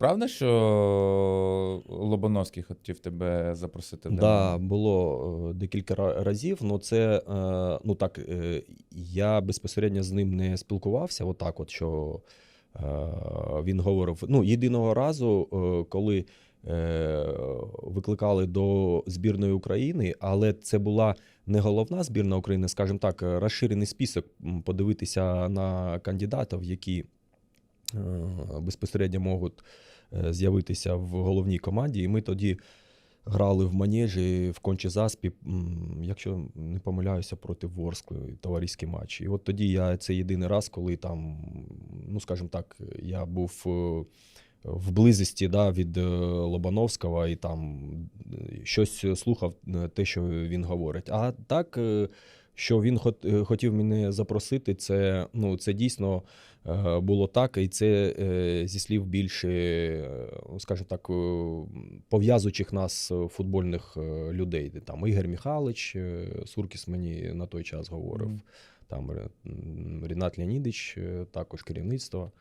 Правда, що Лобановський хотів тебе запросити в Да, було е, декілька разів. Ну, це е, ну так, е, я безпосередньо з ним не спілкувався. Отак, от що він говорив. Ну, єдиного разу, коли викликали до збірної України, але це була не головна збірна України, скажімо так, розширений список, подивитися на кандидатів, які безпосередньо можуть е, з'явитися в головній команді. І ми тоді грали в манежі в Кончезаспі, м, якщо не помиляюся, проти Ворскли, товариський матч. І от тоді я це єдиний раз, коли там, ну скажімо так, я був. е, В близості да, від е, Лобановського і там е, щось слухав е, те, що він говорить. А так, е, що він е, хотів мене запросити, це, ну, це дійсно е, було так, і це е, зі слів більше, скажімо так, пов'язуючих нас футбольних людей. Там Ігор Михайлович, е, Суркіс мені на той час говорив. Там Рінат Леонідович, також керівництво.